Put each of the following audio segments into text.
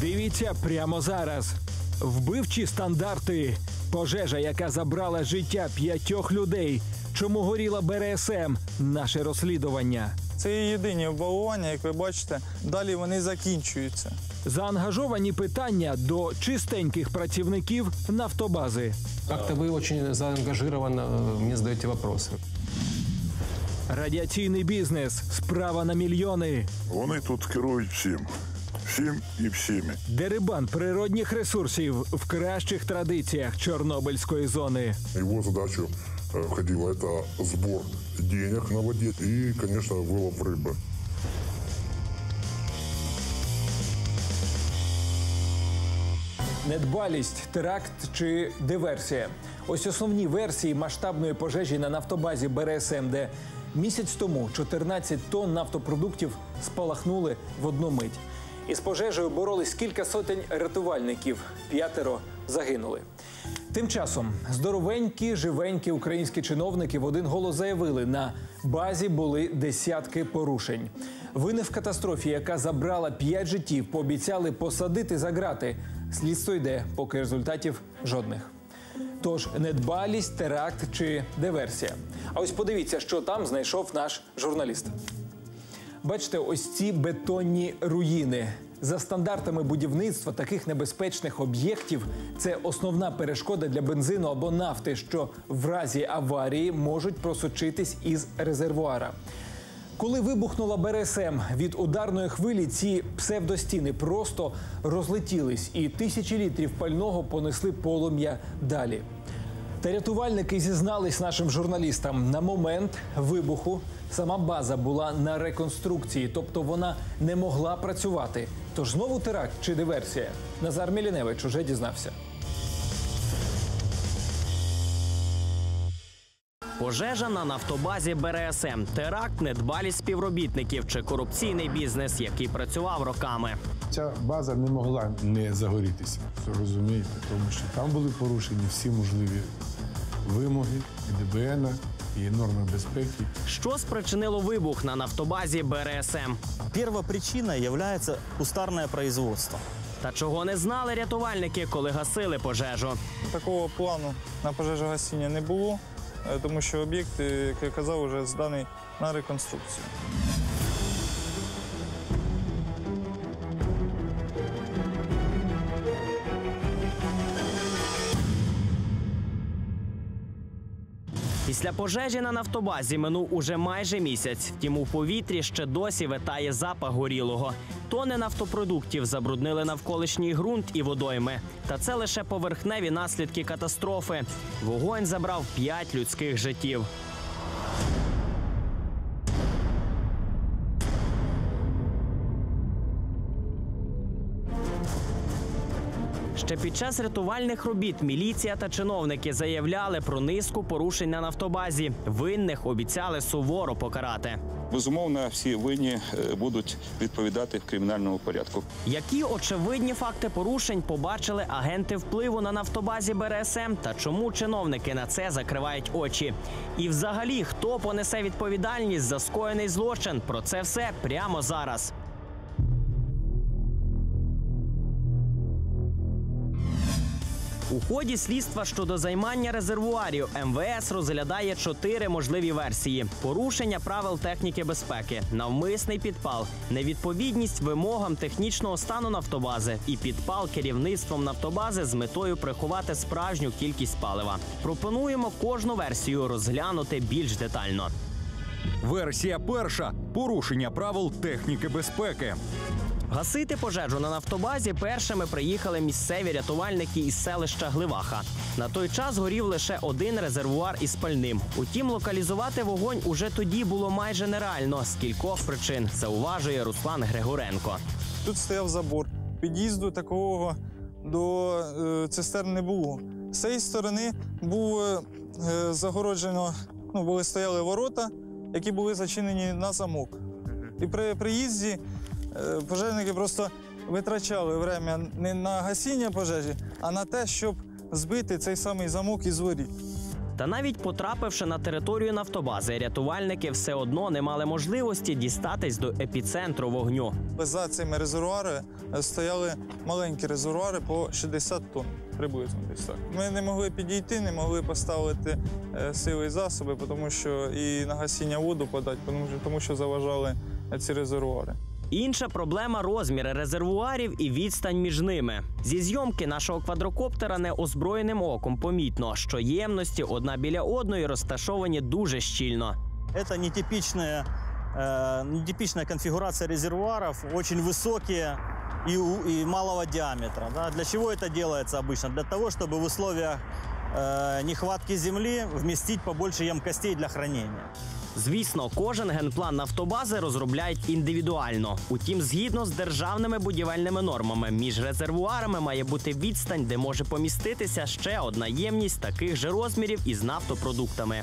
Дивіться прямо зараз. Вбивчі стандарти. Пожежа, яка забрала життя п'ятьох людей. Чому горіла БРСМ? Наше розслідування. Це є єдині обвалування, як ви бачите. Далі вони закінчуються. Заангажовані питання до чистеньких працівників нафтобази. Как-то вы очень заангажированно э, мне задаете вопросы. Радіаційний бізнес, справа на мільйони. Вони тут керують всім. Всім і всіми. Дерибан природних ресурсів в кращих традиціях Чорнобильської зони. Его задачу э, входило это сбор денег на воде и, конечно, вылов рыбы. Недбалість, теракт чи диверсія. Ось основні версії масштабної пожежі на нафтобазі БРСМ, де місяць тому 14 тонн нафтопродуктів спалахнули в одну мить. Із пожежею боролись кілька сотень рятувальників, п'ятеро загинули. Тим часом здоровенькі, живенькі українські чиновники в один голос заявили, на базі були десятки порушень. Вини в катастрофі, яка забрала п'ять життів, пообіцяли посадити за грати. Слідство йде, поки результатів жодних. Тож недбалість, теракт чи диверсія. А ось подивіться, що там знайшов наш журналіст. Бачите, ось ці бетонні руїни. За стандартами будівництва таких небезпечних об'єктів це основна перешкода для бензину або нафти, що в разі аварії можуть просочитись із резервуара. Коли вибухнула БРСМ від ударної хвилі, ці псевдостіни просто розлетілись, і тисячі літрів пального понесли полум'я далі. Та рятувальники зізнались нашим журналістам на момент вибуху. Сама база була на реконструкції, тобто вона не могла працювати. Тож знову теракт чи диверсія? Назар Міліневич уже дізнався. Пожежа на нафтобазі БРСМ, теракт, недбалість співробітників чи корупційний бізнес, який працював роками. Ця база не могла не загорітися. Розумієте, тому що там були порушені всі можливі вимоги і ДБН, і норми безпеки. Що спричинило вибух на нафтобазі БРСМ? Перша причина є кустарне производство. Та чого не знали рятувальники, коли гасили пожежу? Такого плану на пожежогасіння не було, е, тому що об'єкт, е, як я казав, вже зданий на реконструкцію. Після пожежі на нафтобазі минув уже майже місяць. Втім, у повітрі ще досі витає запах горілого. Тони нафтопродуктів забруднили навколишній ґрунт і водойми. Та це лише поверхневі наслідки катастрофи. Вогонь забрав п'ять людських життів. Ще під час рятувальних робіт міліція та чиновники заявляли про низку порушень на нафтобазі. Винних обіцяли суворо покарати. Безумовно, всі винні е, будуть відповідати в кримінальному порядку. Які очевидні факти порушень побачили агенти впливу на нафтобазі БРСМ та чому чиновники на це закривають очі? І взагалі, хто понесе відповідальність за скоєний злочин? Про це все прямо зараз. У ході слідства щодо займання резервуарів МВС розглядає чотири можливі версії: порушення правил техніки безпеки, навмисний підпал, невідповідність вимогам технічного стану нафтобази і підпал керівництвом нафтобази з метою приховати справжню кількість палива. Пропонуємо кожну версію розглянути більш детально. Версія перша порушення правил техніки безпеки. Гасити пожежу на нафтобазі першими приїхали місцеві рятувальники із селища Гливаха. На той час горів лише один резервуар із пальним. Утім, локалізувати вогонь уже тоді було майже нереально з кількох причин, зауважує Руслан Григоренко. Тут стояв забор. Під'їзду такого до е, цистерн не було. З цієї сторони був е, е, загороджено, ну, були стояли ворота, які були зачинені на замок. І при приїзді пожежники просто витрачали время не на гасіння пожежі, а на те, щоб збити цей самий замок із воріт. Та навіть потрапивши на територію нафтобази, рятувальники все одно не мали можливості дістатись до епіцентру вогню. За цими резервуарами е, стояли маленькі резервуари по 60 тонн приблизно десь так. Ми не могли підійти, не могли поставити е, сили і засоби, тому що і на гасіння воду подати, тому що, заважали е, ці резервуари. Інша проблема розміри резервуарів і відстань між ними. Зі зйомки нашого квадрокоптера неозброєним оком помітно, що ємності одна біля одної розташовані дуже щільно. Это нетипичная, э, нетипичная конфигурация резервуаров, очень высокие и, у- и малого диаметра. Да? Для чего это делается обычно? Для того, чтобы в условиях э, нехватки земли вместить побольше емкостей для хранения. Звісно, кожен генплан нафтобази розробляють індивідуально. Утім, згідно з державними будівельними нормами, між резервуарами має бути відстань, де може поміститися ще одна ємність таких же розмірів із нафтопродуктами.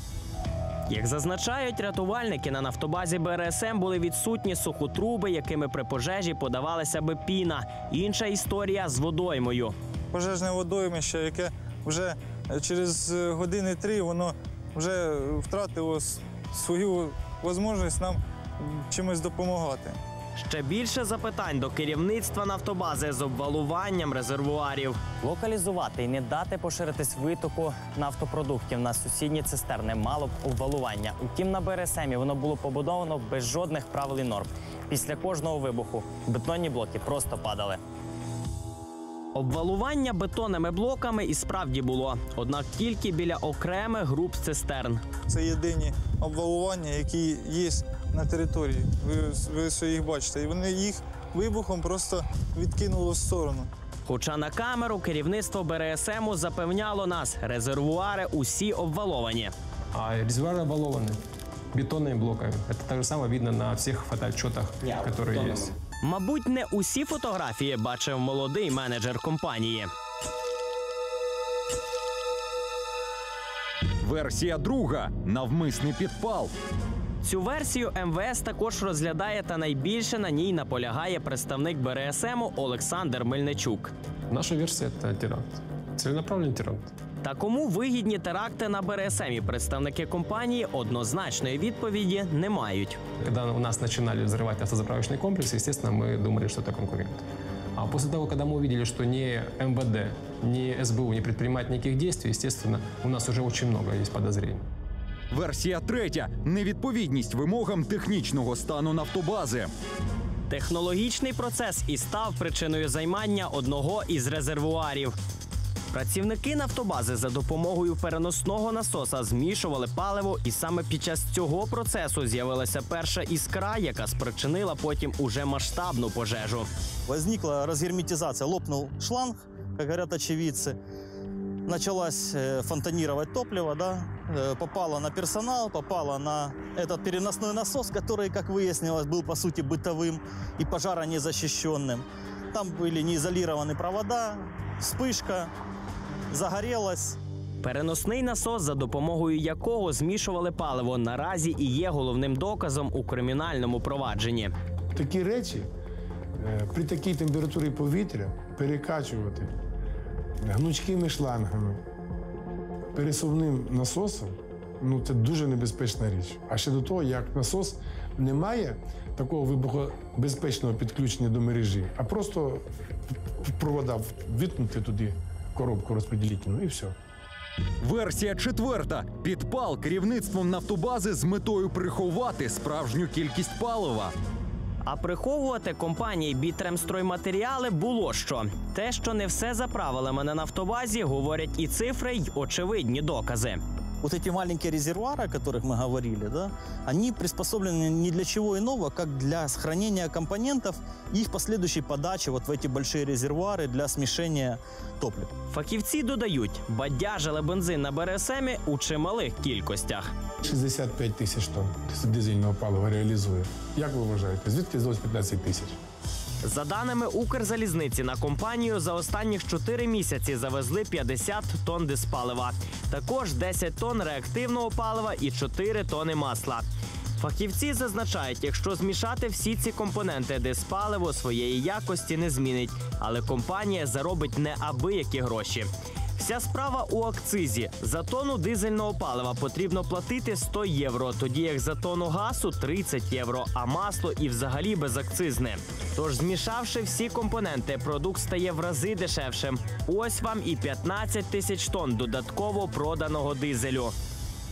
Як зазначають рятувальники, на нафтобазі БРСМ були відсутні сухотруби, якими при пожежі подавалася би піна. Інша історія з водоймою. Пожежне водоймище, яке вже е, через е, години три воно вже втратило свою можливість нам чимось допомагати. Ще більше запитань до керівництва нафтобази з обвалуванням резервуарів. Локалізувати і не дати поширитись витоку нафтопродуктів на сусідні цистерни мало б обвалування. Утім, на БРСМі воно було побудовано без жодних правил і норм. Після кожного вибуху бетонні блоки просто падали. Обвалування бетонними блоками і справді було, однак тільки біля окремих груп цистерн. Це єдині обвалування, які є на території. Ви, ви все їх бачите. І вони їх вибухом просто відкинуло в сторону. Хоча на камеру керівництво БРСМу запевняло нас, резервуари усі обваловані. А резервуары обвалованы бетонными блоками. Это так же самое видно на всех фотоотчетах, которые есть. Мабуть, не усі фотографії бачив молодий менеджер компанії. Версія друга навмисний підпал. Цю версію МВС також розглядає та найбільше на ній наполягає представник БРСМу Олександр Мельничук. Наша версия – это теракт. Целенаправленный теракт. Та кому вигідні теракти на БРСМі представники компанії однозначної відповіді не мають. Когда у нас начинали взрывать автозаправочный комплекс, естественно, мы думали, что это конкурент. А после того, когда мы увидели, что ни МВД, ни СБУ не предпринимают никаких действий, естественно, у нас уже очень много есть подозрений. Версія третя невідповідність вимогам технічного стану нафтобази. Технологічний процес і став причиною займання одного із резервуарів. Працівники нафтобази за допомогою переносного насоса змішували паливо, і саме під час цього процесу з'явилася перша іскра, яка спричинила потім уже масштабну пожежу. Возникла разгерметизация, лопнул шланг, как говорят очевидцы. Началось э, фонтанировать топливо, да, э, попало на персонал, попало на этот переносной насос, который, как выяснилось, был по сути бытовым и пожаронезащищенным. Там были неизолированы провода, вспышка, загорелась. Переносний насос, за допомогою якого змішували паливо, наразі і є головним доказом у кримінальному провадженні. Такі речі е, при такій температурі повітря перекачувати гнучкими шлангами, пересувним насосом ну це дуже небезпечна річ. А ще до того, як насос не має такого вибухобезпечного підключення до мережі, а просто провода віткнути туди коробку розподілительну і все. Версія четверта підпал керівництвом нафтобази з метою приховати справжню кількість палива. А приховувати компанії «Бітремстройматеріали» було що. Те, що не все за правилами на нафтобазі, говорять і цифри, й очевидні докази. Вот эти маленькие резервуары, о которых мы говорили, да, они приспособлены не для чего иного, как для сохранения компонентов и их последующей подачи вот в эти большие резервуары для смешения топлива. Фахівці додають, бадяжили бензин на БРСМі у чималих кількостях. 65 тисяч тонн дизельного палива реалізує. Як ви вважаєте, звідки здалось 15 тисяч? За даними Укрзалізниці, на компанію за останніх 4 місяці завезли 50 тонн диспалива. Також 10 тонн реактивного палива і 4 тонни масла. Фахівці зазначають, якщо змішати всі ці компоненти, диспаливо своєї якості не змінить, але компанія заробить неабиякі гроші. Вся справа у акцизі. За тонну дизельного палива потрібно платити 100 євро, тоді як за тонну газу 30 євро, а масло і взагалі безакцизне. Тож, змішавши всі компоненти, продукт стає в рази дешевшим. Ось вам і 15 тисяч тонн додатково проданого дизелю.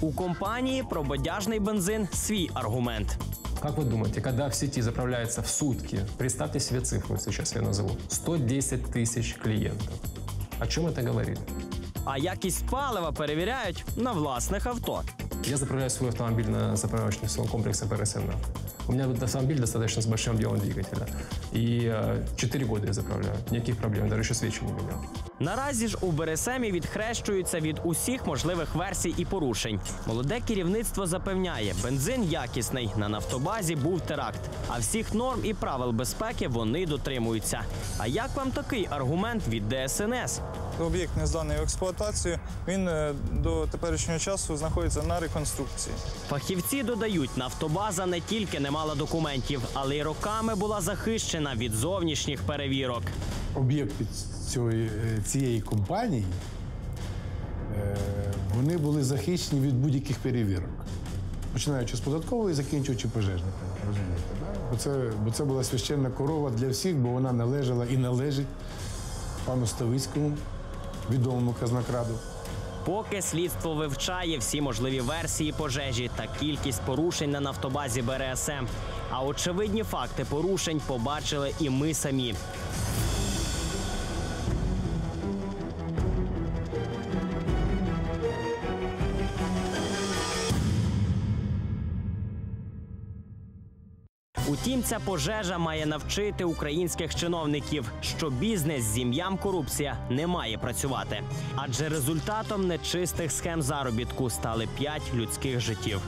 У компанії про бодяжний бензин свій аргумент. Как вы думаете, когда в сети заправляется в сутки, представьте себе цифру, сейчас я назову, 110 тысяч клиентов. О чем это говорит? А якість палива перевіряють на власних авто. Я заправляю свой автомобиль на заправочный салон комплекса ПРСМ. У меня автомобиль достаточно с большим объемом двигателя. И 4 года я заправляю. Никаких проблем, даже еще свечи не менял. Наразі ж у Бересемі відхрещуються від усіх можливих версій і порушень. Молоде керівництво запевняє, бензин якісний. На нафтобазі був теракт. А всіх норм і правил безпеки вони дотримуються. А як вам такий аргумент від ДСНС? Об'єкт не зданий в експлуатацію. Він е, до теперішнього часу знаходиться на реконструкції. Фахівці додають, нафтобаза не тільки не мала документів, але й роками була захищена від зовнішніх перевірок. Об'єкти цієї, е, цієї компанії е, вони були захищені від будь-яких перевірок. Починаючи з податкової, закінчуючи пожежниками. Розумієте, да? бо, це, бо це була священна корова для всіх, бо вона належала і належить пану Ставицькому, відомому казнокраду. Поки слідство вивчає всі можливі версії пожежі та кількість порушень на нафтобазі БРСМ. А очевидні факти порушень побачили і ми самі. Утім, ця пожежа має навчити українських чиновників, що бізнес з ім'ям корупція не має працювати, адже результатом нечистих схем заробітку стали п'ять людських життів.